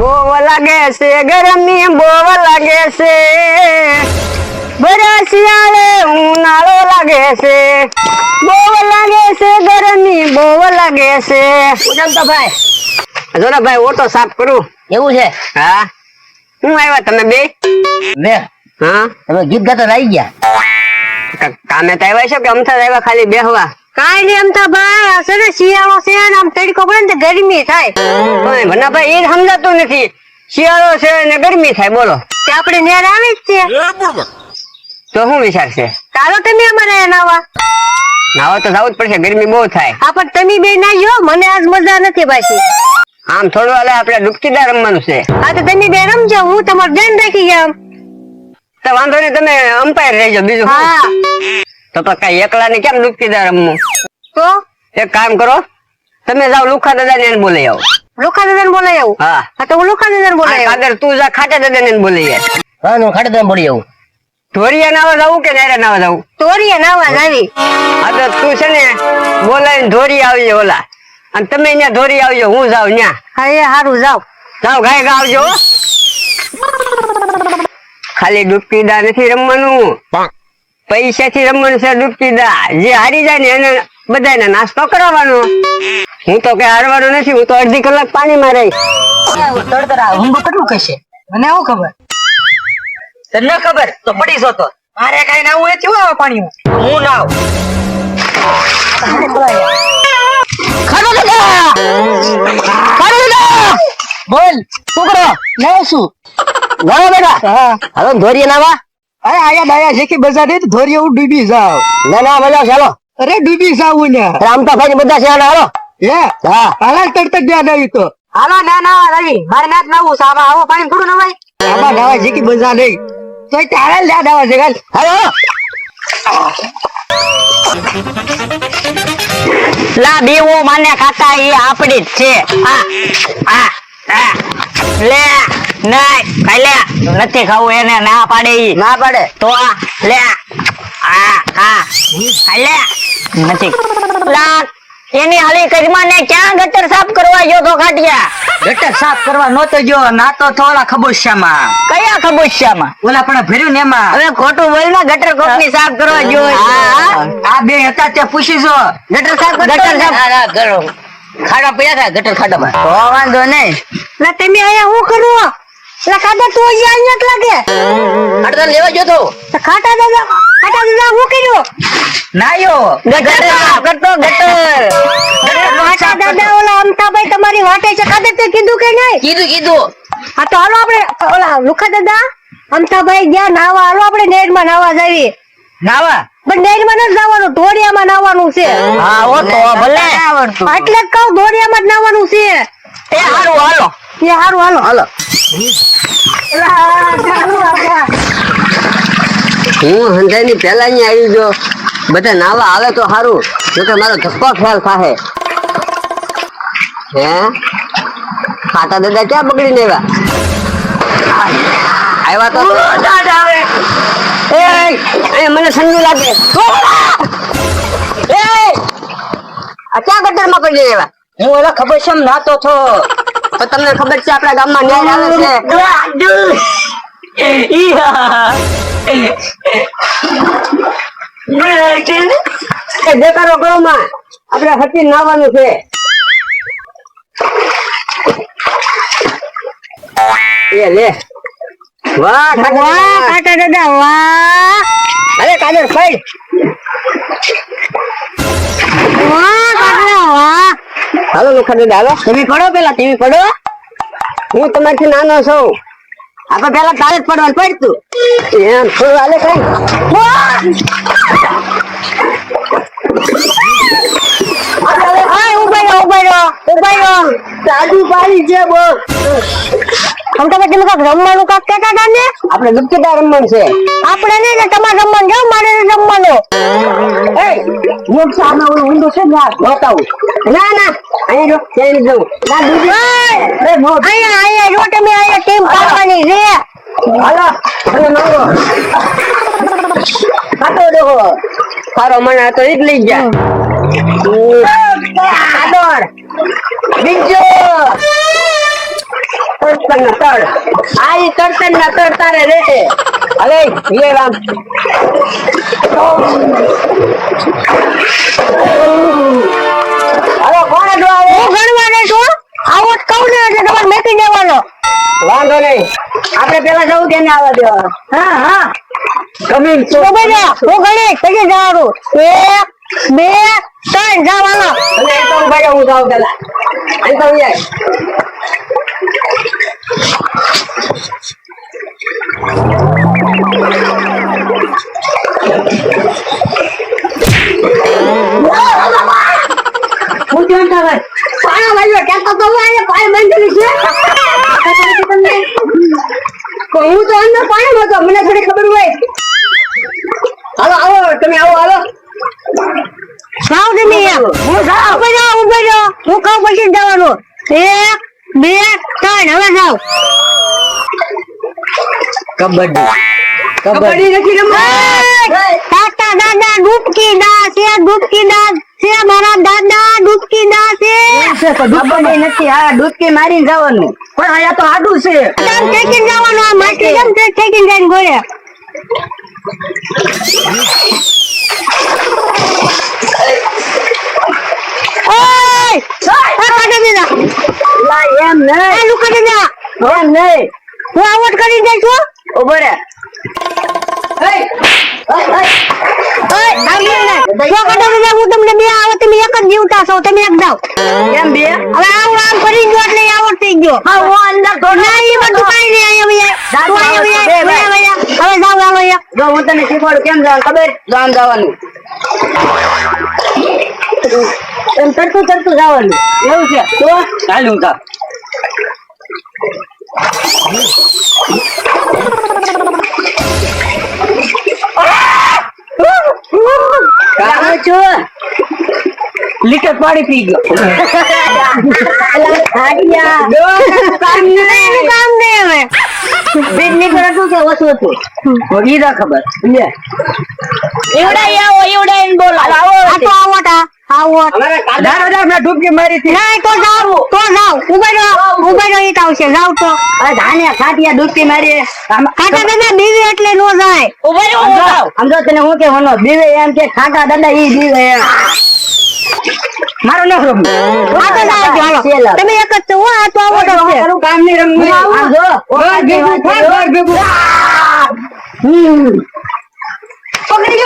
બોવ લાગે છે ગરમી બોવ લાગે છે. બરા શિયાળે ઉનાળો લાગે છે. બોવ લાગે છે ગરમી બોવ લાગે છે. ઉજમતો ભાઈ જો ને ભાઈ ઓટો સાફ કરું. એવું છે? હા. હું આવ્યા તમે બે? બે? હા. તમે ગીત ગાતા રહી ગયા? કામે તો આવ્યા છો કે અમથા આવ્યા ખાલી બેહવા? કાઈ નઈ અમતા ભાઈ આ છે ને શિયાળો છે ને આમ તડકો પડે ને ગરમી થાય. પણ ભનાભાઈ એ સમજાતું નથી. શિયાળો છે ને ગરમી થાય બોલો. તે આપણે નેર આવે જ છે. તો શું વિચાર છે? ચાલો તમે અમારે નાવા. નાવા તો જવું જ પડશે ગરમી બહુ થાય. હા પણ તમે બે નાહ્યો મને આજ મજા નથી પાછી. આમ થોડું હાલે આપણે ડૂબકીદાર રમવાનું છે. હા તો તમે બે રમજો હું તમારું ધ્યાન રાખી ગયા તો વાંધો નહીં તમે અમ્પાયર રહેજો બીજું હા. તો તો કઈ એકલા ને કેમ ડૂબકીદાર રમવું? તો એક કામ કરો તમે જાઓ લુખા દાદા ને બોલાઈ આવો. લુખા દાદા ને બોલાઈ આવું? હા. હા તો હું લોખા દાદા ને બોલાઈ આવું? કાદર તું જા ખાટા દાદા ને બોલાઈ આવ. હા હું ખાટે દાદા બોલી આવું. ધોરિયા નાવા જવું કે નાયરા નાવા જવું? ધોરિયા નાવા જ હા તો તું છે ને બોલાવીને ધોરી આવજો ઓલા. અને તમે અહીંયા ધોરી આવજો હું જાઉં ત્યાં હા એ સારું જાવ જાઓ ગાય ગા આવજો. ખાલી ડૂબકીદા નથી રમવાનું. પૈસા થી રમવાનું છે ડૂબકીદા જે હારી જાય ને એને બધાને નાસ્તો કરાવવાનો. હું તો કઈ હારવાનો નથી હું તો અડધી કલાક પાણીમાં રહી. તડતરા હુંબો કેટલું કહેશે? મને આવું ખબર? તને ખબર? તો પડી જો તો મારે કઈ નાવું એ કેવું આવે પાણીમાં. હું નાવ. બોલ શું કરો નાવ શું? નાવા બેટા હવે ધોરીએ નાવા. અરે આયા ડાયા છે કે બજાર ને ધોરી હું ડૂબી જાવ ના ના મજા ચાલો અરે ડૂબી જાવ ને. રામતા ભાઈ બધા છે હાલો હે? હા. હાલા તડતક ગયા નહીં તો. હાલો ના ના રવિ મારે ના જ નાવું સાવા આવો પાણી થોડું નવાય. આમાં દવા છે કે બજાર નહીં તો તારે લે ડાવા છે ગાલ હાલો. લા બેવો માને ખાતા એ આપડી જ છે. હા આ આ. લે નહીં ખાઈ લે. નથી ખાવું એને ના પાડે ઈ. ના પાડે? તો આ લે. આ આ ખાઈ લે. નથી. લા એની હાલી કરીમાં ને ક્યાં ગટર સાફ કરવા ગયો તો ખાટિયા? ગટર સાફ કરવા નહોતો ગયો ના તો થોડા ખબુશ્યામાં કયા ખબુશ્યામાં ઓલા પણ ભર્યું ને એમાં. હવે ખોટું બોલ ને ગટર કોપની સાફ કરવા ગયો આ આ બે હતા તે પૂછી જો. ગટર સાફ ગટર સાફ. ના, ના, કરો. ખાડા પડ્યા હતા ગટર ખાડામાં. તો વાંધો નહીં. ના તમે અહીંયા શું કરો? એટલે ખાડા તું અહીંયા અહીંયા જ લાગે. ખાડા લેવા ગયો તો. ખાટા દાદા ખાટા દાદા શું કર્યું? નાયો. ગટર કરતો ગટર ખાટા દાદા ઓલા અમતાભાઈ તમારી વાટે છે. કાદા તે કીધું કે નહીં? કીધું કીધું. હા તો હાલો આપણે ઓલા લુખા દાદા અમતાભાઈ ગયા નાવા. હાલો આપણે નેરમાં નાવા જાવી. નાવા? પણ નથી જવાનું ઢોળિયામાં નાવાનું છે. હા ઓ તો ભલે. એટલે જ કહું ઢોળિયામાં જ નાવાનું છે. એ હારું હાલો. એ હારું હાલો. હાલો. હું ની પેલા અહીંયા આવી ગયો. બધા નાવા આવે તો સારું જો તો મારો ધક્કો ખ્યાલ થાહે. હે? ખાતા દાદા ક્યાં બગડીને આવ્યા? આવ્યા તો એ, મને સંજુ લાગે. એ આ? ક્યાં ગટરમાં પડી હું ખબર છે નાતો છો તો તમને ખબર છે આપણા ગામમાં ન્યાય આવે છે? બેકારો કરો માં આપણે હટી નાવાનું છે. એ લે. વાહ વાહ ખાટા દાદા વાહ. અરે કાજર ફાઈડ વાહ ખાટા વાહ. હાલો લોખા દાદા હાલો તમે પડો પેલા ટીવી પડો. હું તમારથી નાનો છું. આપણે પેલા તારે જ પડવાનું પડતું. એમ થોડું હાલે કઈ સાદુ પાડી છે તમે રમવાનું ને? આપણે ગુપ્તદાર રમવાનું છે? આપણે નહીં ને તમારે રમવાનું જાઓ મારે રમવાનું. એ હું સામે ઓલું ઊંડું છે ને આ બતાવું ના ના. અહીં જો ના દૂધી એ જો તમે અહીંયા ટીમ પાડવાની છે. હાલો અને ખાતો દેખો. સારો મને આ તો એક લઈ ગયા. આદર બીજો તરતન તર આઈ તરતન ના તર તારે રે અરે યે રામ. અરે કોણ જો આવો ગણવા ને છો આવો કઉ ને એટલે તમારે? મેકી દેવાનો વાંધો નહીં. આપણે પેલા જવું તેને આવવા દેવા. હા હા. કમિંગ તો બધા હું ગણી કઈ જવાનું. એક બે ત્રણ જવાનો અને ત્રણ તો ભાઈ હું જાઉં પેલા. અહીં તો હું જાય. હું તો અંદર પાણી હતો મને થોડી ખબર હોય. હાલો આવો તમે આવો હાલો જાઓ તમે હું જાઉં ઊભો રહો ઊભો રહો હું કહું પછી જવાનું. એક બે ત્રણ હવે જાઓ. કબડ્ડી. કબડ્ડી. નથી રમવા. કાકા દાદા ડૂબકી દા છે ડૂબકી દા છે મારા દાદા ડૂબકી દા છે. કબડ્ડી નથી હા ડૂબકી મારી જવાનું. પણ અહીંયા તો આડું છે. તમ ઠેકીને જવાનું આ માટી કેમ છે? ઠેકીને જઈને ઘોડે ઓય! આ કાઢી દીધા. એમ નહીં. આ લુકા દીધા. એમ નહીં. હું આવટ કરી દઈશ છું ઊભો રે. ને. હું કરી ના તને શીખવાડું કેમ જવાનું ખબર? જો જવાનું. એમ તરતું તરતું જવાનું. એવું છે. તો? ચાલું કા કામ છું. લીટર પાણી પી ગયો. એનું કામ નહીં હવે. બીજ લીટર હતું કે ઓછું હતું ઈ ના ખબર. લે. આ તો આવટ આ, આવટ. દારો દાર મેં ડૂબકી મારી હતી ના, તો જાવ તો જાવ ઊભા રહો, ઈ આવશે. જાવ તો. અરે ધાને ખાટિયા ડૂબકી મારી કાકા દાદા બીવી એટલે નો જાય. સમજો તને હું કે હોનો બીવે એમ કે કાકા દાદા ઈ બીવે એમ મારો ન રમવું આ તો જાવ તમે એક જ છો, આ તો આવો તો છે. તારું કામ નહીં રમ આમ જો ઓર ભેગું ઓર ભેગું. હમ. પકડી.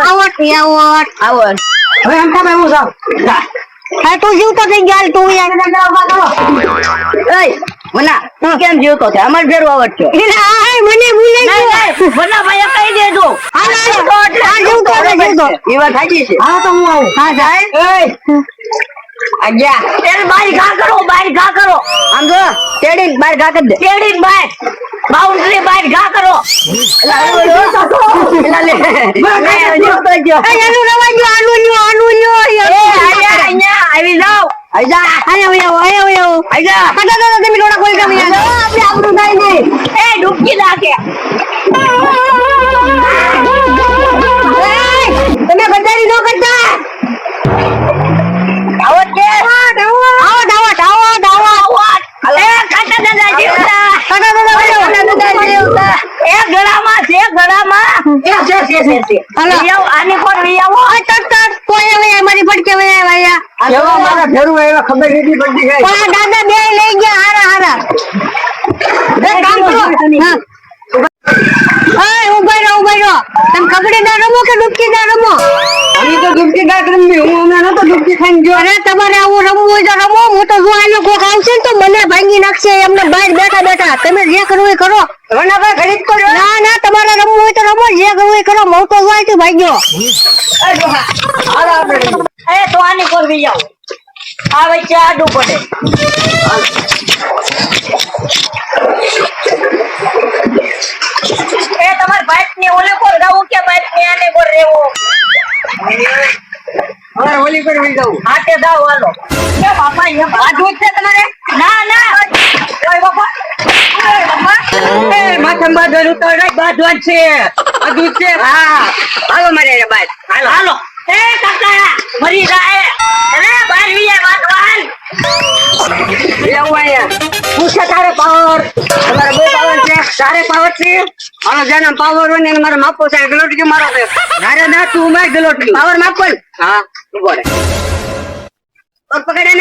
આવટની તું જીવતો થઈ ગયો, તું યાર. કેમ જીવતો છે અમાર એટલે આ, આ, મને ભૂલાઈ ગયું. મના ભાઈ કહી દેજો છે. એ વાત સાચી છે હા તો હું આવું હા, જાય. આગ્યા તેલ બારી ઘા કરો બારી ઘા કરો. આમ જો તેડીને બાર ઘા કર દે. તેડીને બાર. બાઉન્ડ્રી બાર ઘા કરો. એલા લે. એનું રવા આનું લ્યો, આનું લ્યો. એ આયા અહીંયા આવી જાવ આવી જા આયા, આયા, આયા, આયા. આવી જા તમે લોડા કોઈ કામ. છે છે. છે છે હાલો. વિયાવ, આની પર વિયાવો આ તટ તટ કોઈ હવે મારી ફટકે વયા વયા કેવા મારા ફેરવું એવા ખબર નથી પડતી પણ દાદા બે લઈ ગયા હારા હારા. એક કામ કરો. હા. ઓય, ઊભા રહો ઊભા રહો. તમે કબડ્ડી રમો કે ડૂબકી દા રમો? અમે તો ડૂબકી રમી હું હમણાં નતો ડૂબકી ખાઈને ગયો. અરે તમારે આવું રમવું હોય તો રમો. હું તો જો આનો કોક આવશે ને તો મને ભાંગી નાખશે. એમને બહાર બેઠા બેઠા. તમે જે કરવું એ કરો. રણાભાઈ ખરીદ કરો. ના ના તમારે રમવું જે કરવું એ કરો હું તો જો અહીંથી ભાગ્યો એ તો આની પર વિયાવો આ વચ્ચે આડું પડે. એ તમાર ભાઈ ને ઓલે પર રહું કે ભાઈ ને આને પર રહેવું? હવે ઓલી પર વી જાઉં. હાથે દાવ હાલો. કે બાપા અહીંયા બાજુ છે તમારે? ના ના. ઓય બાપા. એ માથે બાજુ તો રાખ બાજુ છે. આ દૂધ છે હા. હાલો મારે રે હાલો. હાલો. એ કાકા મરી જાય. અરે બાર વીએ વાટવાન એવું અહીંયા. શું તારે પાવર તમારે બહુ પાવર છે. તારે પાવર છે? જેના પાવર હોય ને મારે માપો છે. ગલોટકી મારો છે ના તું મેં ગલોટલી પાવર માપો ને. હા ઊભો રે. પગ પકડે